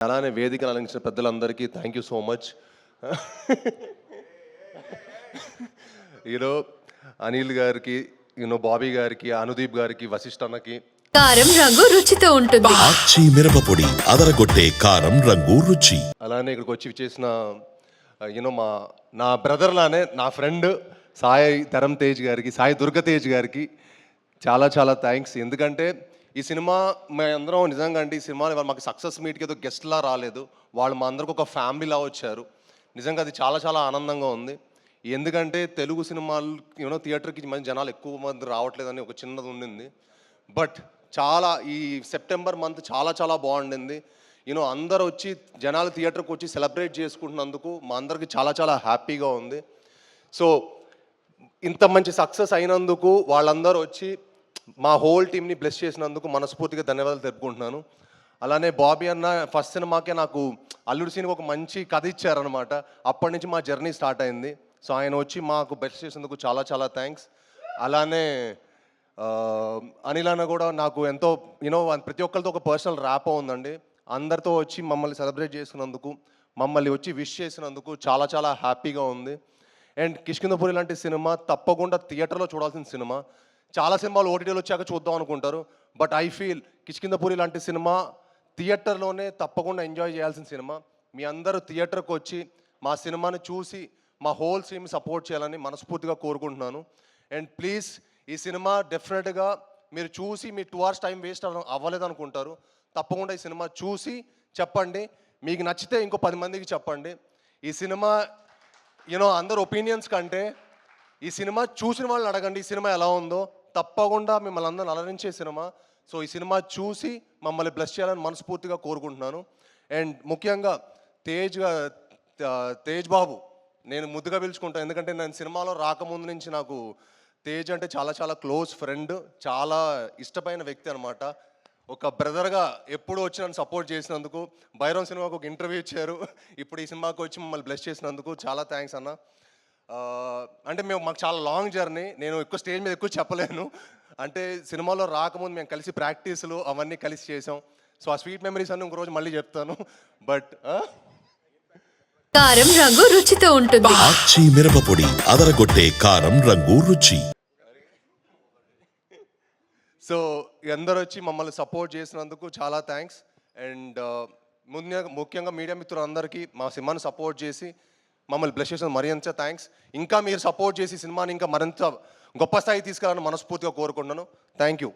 అలానే వేదికను అలంకరించిన పెద్దలందరికీ థ్యాంక్ యూ సో మచ్ ఈరో అనిల్ గారికి యూనో బాబీ గారికి అనుదీప్ గారికి వశిష్ఠ అన్నకి. కారం రంగు రుచితో ఉంటుంది. ఆచి మిరపపొడి అదరగొట్టే కారం రంగు రుచి. అలానే ఇక్కడికి వచ్చి చేసిన యూనో మా నా బ్రదర్ లానే నా ఫ్రెండ్ సాయి ధరం తేజ్ గారికి సాయి దుర్గ తేజ్ గారికి చాలా చాలా థ్యాంక్స్ ఎందుకంటే ఈ సినిమా మేమందరం నిజంగా అంటే ఈ సినిమా ఇవాళ మాకు సక్సెస్ మీట్కి ఏదో గెస్ట్లా రాలేదు. వాళ్ళు మా అందరికి ఒక ఫ్యామిలీలా వచ్చారు. నిజంగా అది చాలా చాలా ఆనందంగా ఉంది. ఎందుకంటే తెలుగు సినిమాలు యూనో థియేటర్కి మంచి జనాలు ఎక్కువ మంది రావట్లేదని ఒక చిన్నది ఉండింది. బట్ చాలా ఈ సెప్టెంబర్ మంత్ చాలా చాలా బాగుండింది. యూనో అందరు వచ్చి జనాలు థియేటర్కి వచ్చి సెలబ్రేట్ చేసుకుంటున్నందుకు మా అందరికి చాలా చాలా హ్యాపీగా ఉంది. సో ఇంత మంచి సక్సెస్ అయినందుకు వాళ్ళందరూ వచ్చి మా హోల్ టీమ్ని బ్లెస్ చేసినందుకు మనస్ఫూర్తిగా ధన్యవాదాలు తెలుపుకుంటున్నాను. అలానే బాబీ అన్న ఫస్ట్ సినిమాకే నాకు అల్లుడు సినిమా ఒక మంచి కథ ఇచ్చారనమాట అప్పటి నుంచి మా జర్నీ స్టార్ట్ అయింది. సో ఆయన వచ్చి మాకు బెస్ట్ చేసినందుకు చాలా చాలా థ్యాంక్స్. అలానే అనిల్ అన్న కూడా నాకు ఎంతో యూనో ప్రతి ఒక్కరితో ఒక పర్సనల్ ర్యాప్ ఉందండి. అందరితో వచ్చి మమ్మల్ని సెలబ్రేట్ చేసినందుకు మమ్మల్ని వచ్చి విష్ చేసినందుకు చాలా చాలా హ్యాపీగా ఉంది. అండ్ కిష్కిందపురి లాంటి సినిమా తప్పకుండా థియేటర్లో చూడాల్సిన సినిమా. చాలా సినిమాలు ఓటీటీలో వచ్చాక చూద్దాం అనుకుంటారు. బట్ ఐ ఫీల్ కిష్కిందపూరి లాంటి సినిమా థియేటర్లోనే తప్పకుండా ఎంజాయ్ చేయాల్సిన సినిమా. మీ అందరూ థియేటర్కి వచ్చి మా సినిమాని చూసి మా హోల్ టీమ్ సపోర్ట్ చేయాలని మనస్ఫూర్తిగా కోరుకుంటున్నాను. అండ్ ప్లీజ్ ఈ సినిమా డెఫినెట్గా మీరు చూసి మీ టూ అవర్స్ టైం వేస్ట్ అవ్వలేదు అనుకుంటారు. తప్పకుండా ఈ సినిమా చూసి చెప్పండి. మీకు నచ్చితే ఇంకో పది మందికి చెప్పండి. ఈ సినిమా యూనో అందరు ఒపీనియన్స్ కంటే ఈ సినిమా చూసిన వాళ్ళని అడగండి. ఈ సినిమా ఎలా ఉందో. తప్పకుండా మిమ్మల్ని అందరిని అలరించే సినిమా. సో ఈ సినిమా చూసి మమ్మల్ని బ్లెస్ చేయాలని మనస్ఫూర్తిగా కోరుకుంటున్నాను. అండ్ ముఖ్యంగా తేజ్ తేజ్ బాబు నేను ముద్దుగా పిలుచుకుంటాను ఎందుకంటే నేను సినిమాలో రాకముందు నుంచి నాకు తేజ్ అంటే చాలా చాలా క్లోజ్ ఫ్రెండ్ చాలా ఇష్టమైన వ్యక్తి అనమాట ఒక బ్రదర్గా ఎప్పుడు వచ్చి నన్ను సపోర్ట్ చేసినందుకు భైరవ్ సినిమాకు ఒక ఇంటర్వ్యూ ఇచ్చారు. ఇప్పుడు ఈ సినిమాకి వచ్చి మమ్మల్ని బ్లెస్ చేసినందుకు చాలా థ్యాంక్స్ అన్న. అంటే మేము మాకు చాలా లాంగ్ జర్నీ నేను ఎక్కువ స్టేజ్ మీద ఎక్కువ చెప్పలేను. అంటే సినిమాలో రాకముందు మేము కలిసి ప్రాక్టీసులు అవన్నీ కలిసి చేసాం సో ఆ స్వీట్ మెమరీస్ అన్ని ఇంకో రోజు మళ్ళీ చెప్తాను. బట్ కారం రంగు రుచితో ఉంటుంది. ఆచి మిరపపొడి అదరగొట్టే కారం రంగు రుచి. సో అందరూ వచ్చి మమ్మల్ని సపోర్ట్ చేసినందుకు చాలా థ్యాంక్స్ అండ్ ముఖ్యంగా ముఖ్యంగా మీడియా మిత్రులందరికీ మా సినిమాని సపోర్ట్ చేసి మమ్మల్ని బ్లెస్ చేసిన మరింత థ్యాంక్స్ ఇంకా మీరు సపోర్ట్ చేసి సినిమాని ఇంకా మరింత గొప్ప స్థాయి తీసుకురావాలని మనస్ఫూర్తిగా కోరుకుంటున్నాను. Thank you